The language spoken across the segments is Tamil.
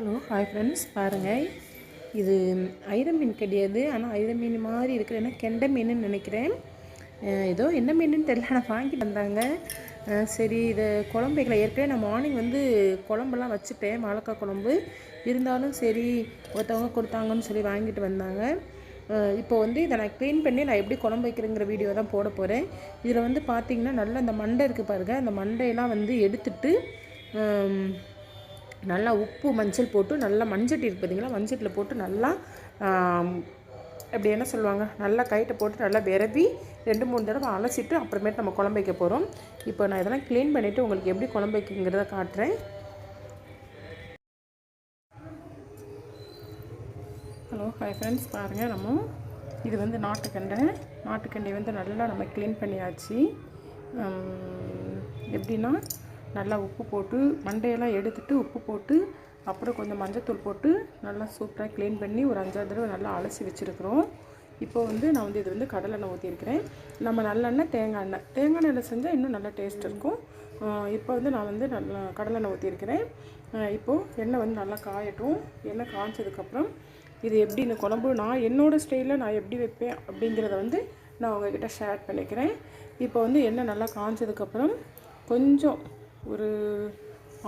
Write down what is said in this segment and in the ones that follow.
ஹலோ ஹாய் ஃப்ரெண்ட்ஸ் பாருங்கள் இது ஐர மீன் கிடையாது ஆனால் ஐர மீன் மாதிரி இருக்கிற என்ன? கெண்டை மீன் நினைக்கிறேன். ஏதோ என்ன மீனுன்னு தெரியல. நான் வாங்கிட்டு வந்தாங்க. சரி இதை குழம்பு வைக்கல. ஏற்கனவே நான் மார்னிங் வந்து குழம்பெல்லாம் வச்சுட்டேன். வாழைக்காய் குழம்பு. இருந்தாலும் சரி ஒருத்தவங்க கொடுத்தாங்கன்னு சொல்லி வாங்கிட்டு வந்தாங்க. இப்போ வந்து இதை நான் க்ளீன் பண்ணி நான் எப்படி குழம்பு வைக்கிறேங்கிற வீடியோ தான் போட போகிறேன் இதில் வந்து பார்த்திங்கன்னா நல்லா அந்த மண்டை இருக்குது பாருங்கள் அந்த மண்டையெல்லாம் வந்து எடுத்துட்டு நல்லா உப்பு மஞ்சள் போட்டு நல்லா மஞ்சட்டி இருக்கு பார்த்தீங்களா மஞ்சட்டில் போட்டு நல்லா அப்படி என்ன சொல்லுவாங்க? நல்லா கைட்டை போட்டு நல்லா விரவி ரெண்டு மூணு தடவை அலசிட்டு அப்புறமேட்டு நம்ம குழம்பு வைக்க போகிறோம் இப்போ நான் இதெல்லாம் க்ளீன் பண்ணிவிட்டு உங்களுக்கு எப்படி குழம்பு வைக்குங்கிறத காட்டுறேன். ஹலோ ஹாய் ஃப்ரெண்ட்ஸ் பாருங்கள் நம்ம இது வந்து நாட்டுக்கண்டை. நாட்டுக்கண்டை வந்து நல்லா நம்ம க்ளீன் பண்ணியாச்சு. எப்படின்னா நல்லா உப்பு போட்டு மண்டையெல்லாம் எடுத்துட்டு உப்பு போட்டு அப்புறம் கொஞ்சம் மஞ்சத்தூள் போட்டு நல்லா சூப்பராக க்ளீன் பண்ணி ஒரு அஞ்சாறு தடவை நல்லா அலசி வச்சுருக்குறோம். இப்போ வந்து நான் வந்து இது வந்து கடலெண்ணெய் ஊற்றிருக்கிறேன் நம்ம நல்லெண்ணெய் தேங்காய் எண்ணெய். தேங்காய் எண்ணெயில் செஞ்சால் இன்னும் நல்லா டேஸ்ட் இருக்கும். இப்போ வந்து நான் வந்து நல்லா கடலெண்ணெய் ஊற்றிருக்கிறேன் இப்போது எண்ணெய் வந்து நல்லா காயட்டும். எண்ணெய் காய்ச்சதுக்கப்புறம் இது எப்படி இந்த குழம்பு நான் என்னோடய ஸ்டைலில் நான் எப்படி வைப்பேன் அப்படிங்கிறத வந்து நான் உங்ககிட்ட ஷேர் பண்ணிக்கிறேன். இப்போ வந்து எண்ணெய் நல்லா காய்ச்சதுக்கப்புறம் கொஞ்சம் ஒரு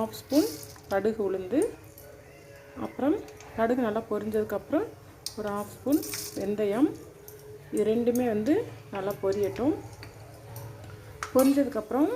ஆஃப் ஸ்பூன் கடுகு உளுந்து அப்புறம் கடுகு நல்லா பொரிஞ்சதுக்கப்புறம் ஒரு ஆஃப் ஸ்பூன் வெந்தயம். இது ரெண்டுமே வந்து நல்லா பொரியட்டும். பொரிஞ்சதுக்கப்புறம்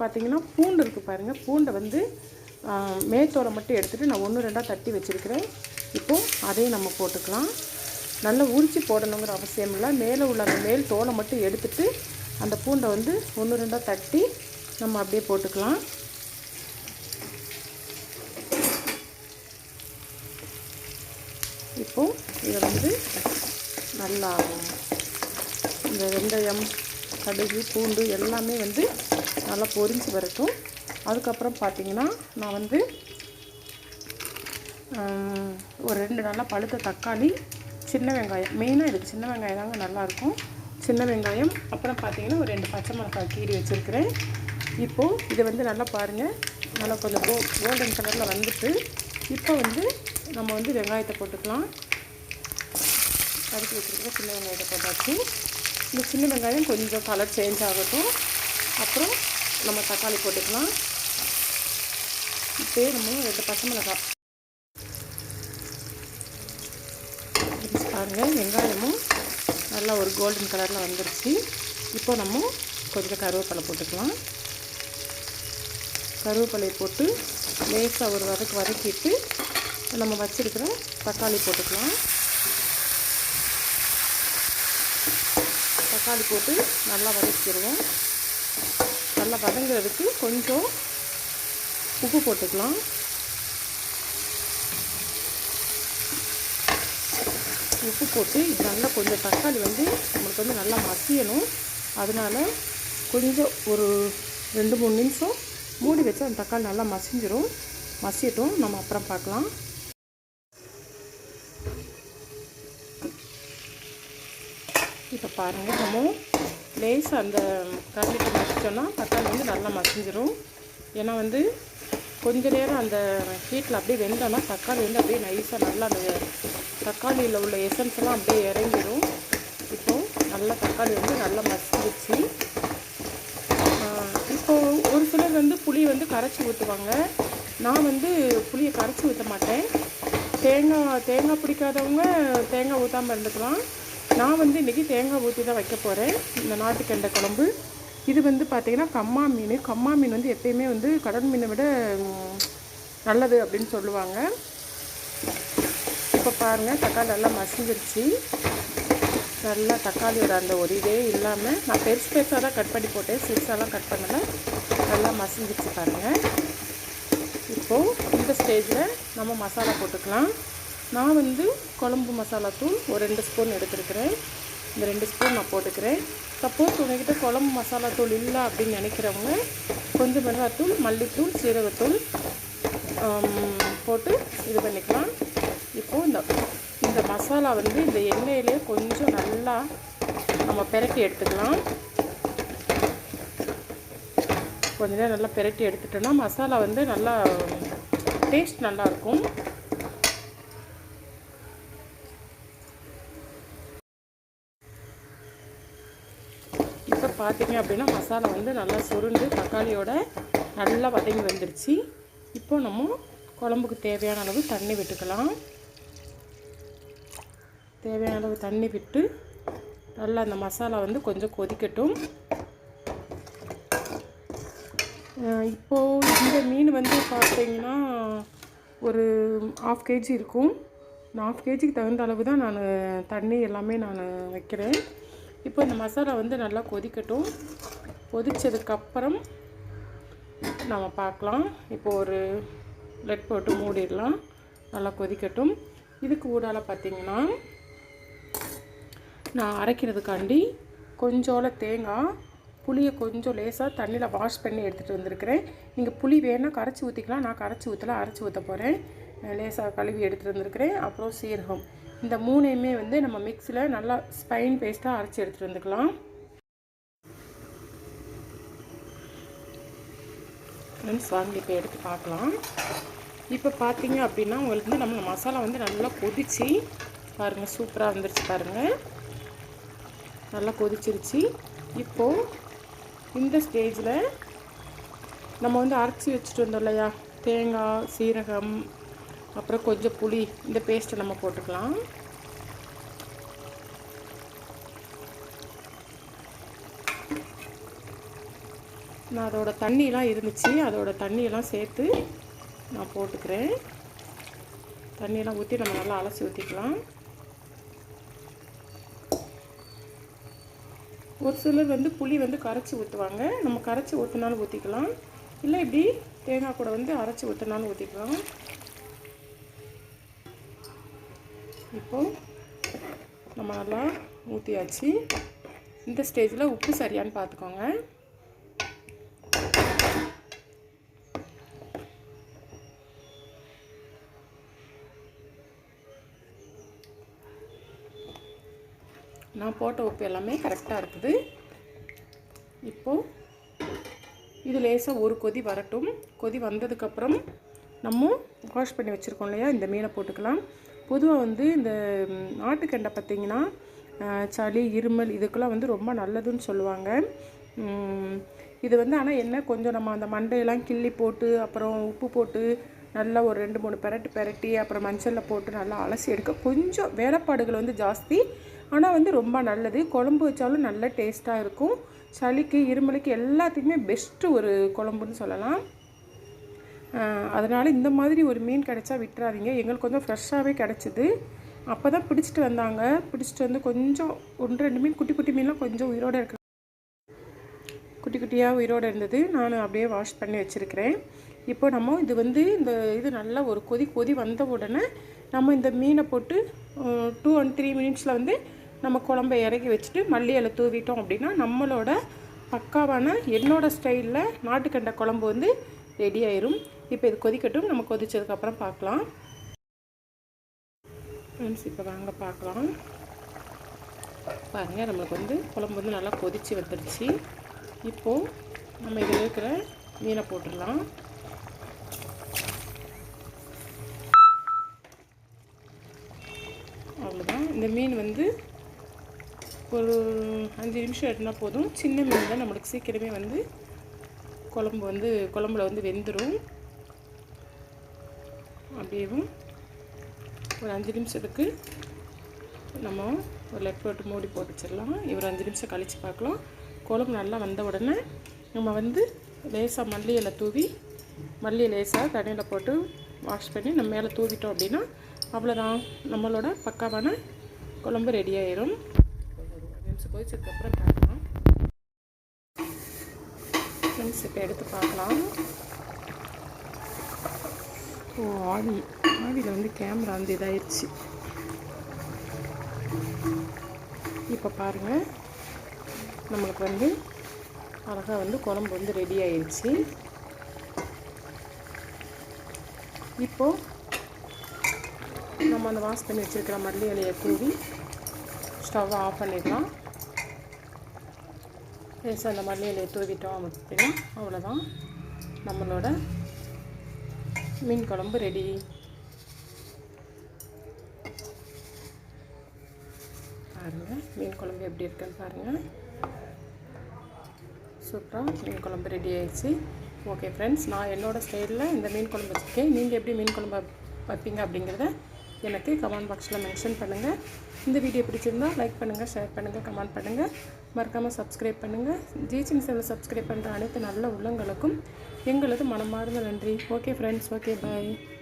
பார்த்தீங்கன்னா பூண்டு இருக்குது பாருங்கள் பூண்டை வந்து மேத்தோலை மட்டும் எடுத்துகிட்டு நான் ஒன்று ரெண்டாக தட்டி வச்சுருக்கிறேன். இப்போது அதையும் நம்ம போட்டுக்கலாம். நல்லா உரித்து போடணுங்கிற அவசியம் இல்லை. மேலே உள்ள அந்த மேல் தோலை மட்டும் எடுத்துகிட்டு அந்த பூண்டை வந்து ஒன்று ரெண்டாக தட்டி நம்ம அப்படியே போட்டுக்கலாம். இப்போது இதை வந்து நல்லா இந்த வெந்தயம் கடுகு பூண்டு எல்லாமே வந்து நல்லா பொரிஞ்சு வரட்டும். அதுக்கப்புறம் பார்த்திங்கன்னா நான் வந்து ஒரு ரெண்டு நல்லா பழுத்த தக்காளி சின்ன வெங்காயம். மெயினாக இதுக்கு சின்ன வெங்காயம் தாங்க நல்லாயிருக்கும். சின்ன வெங்காயம் அப்புறம் பார்த்திங்கன்னா ஒரு ரெண்டு பச்சை மிளகாய் கீரி வச்சுருக்கிறேன். இப்போது இதை வந்து நல்லா பாருங்கள் நல்லா கொஞ்சம் கோ கோல்டன் கலரில் வந்துட்டு இப்போ வந்து நம்ம வந்து வெங்காயத்தை போட்டுக்கலாம். அதுக்கு வச்சுருக்கிற சின்ன வெங்காயத்தை போட்டாச்சு. இந்த சின்ன வெங்காயம் கொஞ்சம் கலர் சேஞ்ச் ஆகட்டும். அப்புறம் நம்ம தக்காளி போட்டுக்கலாம். இப்போ நம்ம ரெண்டு பச்சை மிளகாய். பாருங்கள் வெங்காயமும் நல்லா ஒரு கோல்டன் கலரில் வந்துருச்சு. இப்போ நம்ம கொஞ்சம் கருவேப்பிலை போட்டுக்கலாம். கருவேப்பிலையை போட்டு லேசாக ஒரு வதக்கு வதக்கிட்டு நம்ம வச்சுருக்கிற தக்காளி போட்டுக்கலாம். தக்காளி போட்டு நல்லா வதக்கிடுவோம். நல்லா வதங்குறதுக்கு கொஞ்சம் உப்பு போட்டுக்கலாம். உப்பு போட்டு இது நல்லா கொஞ்சம் தக்காளி வந்து நம்மளுக்கு வந்து நல்லா மசியணும். அதனால கொஞ்சம் ஒரு ரெண்டு மூணு நிமிஷம் மூடி வச்சு அந்த தக்காளி நல்லா மசிஞ்சிடும் மசியட்டும் நம்ம அப்புறம் பார்க்கலாம். இப்போ பாருங்கள் நம்ம லேஸ் அந்த கரண்டிட்டு மசிச்சோன்னா தக்காளி வந்து நல்லா மசிஞ்சிடும் ஏன்னா வந்து கொஞ்ச நேரம் அந்த ஹீட்டில் அப்படியே வெந்தோன்னா தக்காளி வந்து அப்படியே நைஸாக நல்லா அந்த தக்காளியில் உள்ள எசன்ஸ் எல்லாம் அப்படியே இறங்கிடும் இப்போது நல்லா தக்காளி வந்து நல்லா மசிஞ்சிச்சு சிலர் வந்து புளி வந்து கரைச்சி ஊற்றுவாங்க நான் வந்து புளியை கரைச்சி ஊற்ற மாட்டேன். தேங்காய் தேங்காய் பிடிக்காதவங்க தேங்காய் ஊற்றாமல் இருந்துக்கலாம். நான் வந்து இன்றைக்கி தேங்காய் ஊற்றி தான் வைக்க போகிறேன் இந்த நாட்டுக்கெண்டை குழம்பு. இது வந்து பார்த்திங்கன்னா கம்மா மீன். கம்மா மீன் வந்து எப்பயுமே வந்து கடல் மீனை விட நல்லது அப்படின்னு சொல்லுவாங்க. இப்போ பாருங்கள் தக்காளி நல்லா மசிஞ்சிருச்சு. நல்லா தக்காளியோட அந்த ஒரு இதே இல்லாமல் நான் பெருசு பெருசாக தான் கட் பண்ணி போட்டேன். சிறுசாலாம் கட் பண்ணலை. நல்லா மசிஞ்சிச்சு பாருங்கள் இப்போது இந்த ஸ்டேஜில் நம்ம மசாலா போட்டுக்கலாம். நான் வந்து குழம்பு மசாலா தூள் ஒரு ரெண்டு ஸ்பூன் எடுத்துருக்கிறேன். இந்த ரெண்டு ஸ்பூன் நான் போட்டுக்கிறேன். சப்போஸ் உங்ககிட்ட குழம்பு மசாலா தூள் இல்லை அப்படின்னு நினைக்கிறவங்க கொஞ்சம் மிளகாத்தூள் மல்லித்தூள் சீரகத்தூள் போட்டு இது பண்ணிக்கலாம். இப்போது இந்த இந்த மசாலா வந்து இந்த எண்ணெயிலே கொஞ்சம் நல்லா நம்ம பெரட்டி எடுத்துக்கலாம். கொஞ்ச நேரம் நல்லா பெரட்டி எடுத்துட்டோன்னா மசாலா வந்து நல்லா டேஸ்ட் நல்லாயிருக்கும். இப்போ பார்த்தீங்க அப்படின்னா மசாலா வந்து நல்லா சுருண்டு தக்காளியோட நல்லா வதங்கி வந்துடுச்சு இப்போ நம்ம குழம்புக்கு தேவையான அளவு தண்ணி விட்டுக்கலாம். தேவையான அளவு தண்ணி விட்டு நல்லா அந்த மசாலா வந்து கொஞ்சம் கொதிக்கட்டும். இப்போது இந்த மீன் வந்து பார்த்தீங்கன்னா ஒரு ஆஃப் கேஜி இருக்கும். நான் ஆஃப் கேஜிக்கு தகுந்த அளவு தான் நான் தண்ணி எல்லாமே நான் வைக்கிறேன். இப்போ இந்த மசாலா வந்து நல்லா கொதிக்கட்டும். கொதித்ததுக்கப்புறம் நம்ம பார்க்கலாம். இப்போ ஒரு லெட் போட்டு மூடிடலாம். நல்லா கொதிக்கட்டும். இதுக்கு ஊடால பார்த்திங்கன்னா நான் அரைக்கிறதுக்காண்டி கொஞ்சோல தேங்காய் புளியை கொஞ்சம் லேசாக தண்ணியில் வாஷ் பண்ணி எடுத்துகிட்டு வந்திருக்கிறேன். நீங்கள் புளி வேணால் கரைச்சி ஊற்றிக்கலாம் நான் கரைச்சி ஊற்றல அரைச்சி ஊற்ற போகிறேன் லேசாக கழுவி எடுத்துகிட்டு வந்திருக்கிறேன். அப்புறம் சீரகம். இந்த மூணையுமே வந்து நம்ம மிக்ஸியில் நல்லா ஸ்பைன் பேஸ்ட்டாக அரைச்சி எடுத்துகிட்டு வந்துக்கலாம். ஃப்ரெண்ட்ஸ் வாங்கி இப்போ எடுத்து பார்க்கலாம். இப்போ பார்த்தீங்க அப்படின்னா உங்களுக்கு வந்து நம்ம மசாலா வந்து நல்லா கொதிச்சு பாருங்கள் சூப்பராக வந்துருச்சு பாருங்கள் நல்லா கொதிச்சிருச்சு. இப்போது இந்த ஸ்டேஜில் நம்ம வந்து அரைச்சி வச்சுட்டு வந்தோம் இல்லையா? தேங்காய் சீரகம் அப்புறம் கொஞ்சம் புளி இந்த பேஸ்ட்டை நம்ம போட்டுக்கலாம். நான் அதோட தண்ணியெலாம் இருந்துச்சு. அதோட தண்ணியெல்லாம் சேர்த்து நான் போட்டுக்கிறேன். தண்ணியெல்லாம் ஊற்றி நம்ம நல்லா அலசி ஊற்றிக்கலாம் ஒரு சிலர் வந்து புளி வந்து கரைச்சி ஊற்றுவாங்க நம்ம கரைச்சி ஊற்றினாலும் ஊற்றிக்கலாம் இல்லை இப்படி தேங்காய் கூட வந்து அரைச்சி ஊற்றினாலும் ஊற்றிக்கலாம் இப்போ நம்ம நல்லா ஊற்றியாச்சு இந்த ஸ்டேஜில் உப்பு சரியான்னு பார்த்துக்கோங்க நான் போட்ட உப்பு எல்லாமே கரெக்டாக இருக்குது. இப்போது இது லேசாக ஒரு கொதி வரட்டும். கொதி வந்ததுக்கப்புறம் நம்ம வாஷ் பண்ணி வச்சுருக்கோம் இல்லையா? இந்த மீனை போட்டுக்கலாம். பொதுவாக வந்து இந்த நாட்டுக்கெண்டை பார்த்திங்கன்னா சளி இருமல் இதுக்கெல்லாம் வந்து ரொம்ப நல்லதுன்னு சொல்லுவாங்க. இது வந்து ஆனால் என்ன கொஞ்சம் நம்ம அந்த மண்டையெல்லாம் கிள்ளி போட்டு அப்புறம் உப்பு போட்டு நல்லா ஒரு ரெண்டு மூணு பெரட்டு பெரட்டி அப்புறம் மஞ்சளில் போட்டு நல்லா அலசி எடுக்க. கொஞ்சம் வேலைப்பாடுகள் வந்து ஜாஸ்தி. ஆனால் வந்து ரொம்ப நல்லது. குழம்பு வச்சாலும் நல்ல டேஸ்ட்டாக இருக்கும். சளிக்கு இருமலுக்கு எல்லாத்துக்குமே பெஸ்ட்டு ஒரு குழம்புன்னு சொல்லலாம். அதனால் இந்த மாதிரி ஒரு மீன் கிடச்சா விட்டுறாதீங்க. எங்களுக்கு கொஞ்சம் ஃப்ரெஷ்ஷாகவே கிடச்சிது. அப்போ தான் பிடிச்சிட்டு வந்தாங்க. பிடிச்சிட்டு வந்து கொஞ்சம் ஒன்று ரெண்டு மீன் குட்டி குட்டி மீன்லாம் கொஞ்சம் உயிரோடு இருக்கு குட்டி குட்டியாக உயிரோடு இருந்தது. நான் அப்படியே வாஷ் பண்ணி வச்சுருக்கிறேன். இப்போ நம்ம இது வந்து இந்த இது நல்லா ஒரு கொதி கொதி வந்த உடனே நம்ம இந்த மீனை போட்டு டூ அண்ட் த்ரீ மினிட்ஸில் வந்து நம்ம குழம்ப இறக்கி வச்சுட்டு மல்லி இலை தூவிட்டோம் அப்படின்னா நம்மளோட பக்காவான என்னோட ஸ்டைலில் நாட்டுக்கண்டை குழம்பு வந்து ரெடி ஆயிரும். இப்போ இது கொதிக்கட்டும். நம்ம கொதிச்சதுக்கப்புறம் பார்க்கலாம். ஃப்ரெண்ட்ஸ் இப்போ வாங்க பார்க்கலாம். பாருங்கள் நம்மளுக்கு வந்து குழம்பு வந்து நல்லா கொதித்து வந்துடுச்சு இப்போது நம்ம இதில் இருக்கிற மீனை போட்டுடலாம். இந்த மீன் வந்து ஒரு அஞ்சு நிமிஷம் எடுத்தால் போதும். சின்ன மீன் தான் நம்மளுக்கு சீக்கிரமே வந்து குழம்பு வந்து குழம்புல வந்து வெந்துடும் அப்படியேவும் ஒரு அஞ்சு நிமிஷத்துக்கு நம்ம ஒரு லெட் போட்டு மூடி போட்டு வச்சிடலாம். இவர் அஞ்சு நிமிஷம் கழித்து பார்க்கலாம். குழம்பு நல்லா வந்த உடனே நம்ம வந்து லேசாக மல்லி இலை தூவி மல்லி லேசாக தண்ணியில் போட்டு வாஷ் பண்ணி நம்ம மேலே தூவிட்டோம் அப்படின்னா அவ்வளோதான் நம்மளோட பக்காவான குழம்பு ரெடி ஆயிரும். நிமிஷம் கொதிச்சதுக்கப்புறம் பார்க்கலாம். ஃப்ரெண்ட்ஸ் இப்போ எடுத்து பார்க்கலாம். ஓ ஆவி ஆவியில் வந்து கேமரா வந்து இதாயிருச்சு. இப்போ பாருங்கள் நம்மளுக்கு வந்து அழகாக வந்து குழம்பு வந்து ரெடி ஆயிடுச்சு இப்போது நம்ம அந்த வாஷ் பண்ணி வச்சுருக்கிற மல்லி இலையை தூவி ஸ்டவ்வை ஆஃப் பண்ணிடலாம். லேசாக அந்த மல்லி இலையை தூவிட்டோம் அப்படின்னா அவ்வளோதான் நம்மளோட மீன் குழம்பு ரெடி. பாருங்கள் மீன் குழம்பு எப்படி இருக்குன்னு பாருங்கள் சூப்பராக மீன் குழம்பு ரெடி ஆயிடுச்சு. ஓகே ஃப்ரெண்ட்ஸ் நான் என்னோடய ஸ்டைலில் இந்த மீன் குழம்பு வச்சுருக்கேன். நீங்கள் எப்படி மீன் குழம்பு வைப்பீங்க அப்படிங்கிறத எனக்கு கமெண்ட் பாக்ஸில் மென்ஷன் பண்ணுங்கள் இந்த வீடியோ பிடிச்சிருந்தா லைக் பண்ணுங்கள் ஷேர் பண்ணுங்கள் கமெண்ட் பண்ணுங்கள் மறக்காமல் சப்ஸ்கிரைப் பண்ணுங்கள் ஜீச்சிங் சேனல் சப்ஸ்கிரைப் பண்ணுற அனைத்து நல்ல உள்ளங்களுக்கும் எங்களது மனமார்ந்த நன்றி. Okay friends okay bye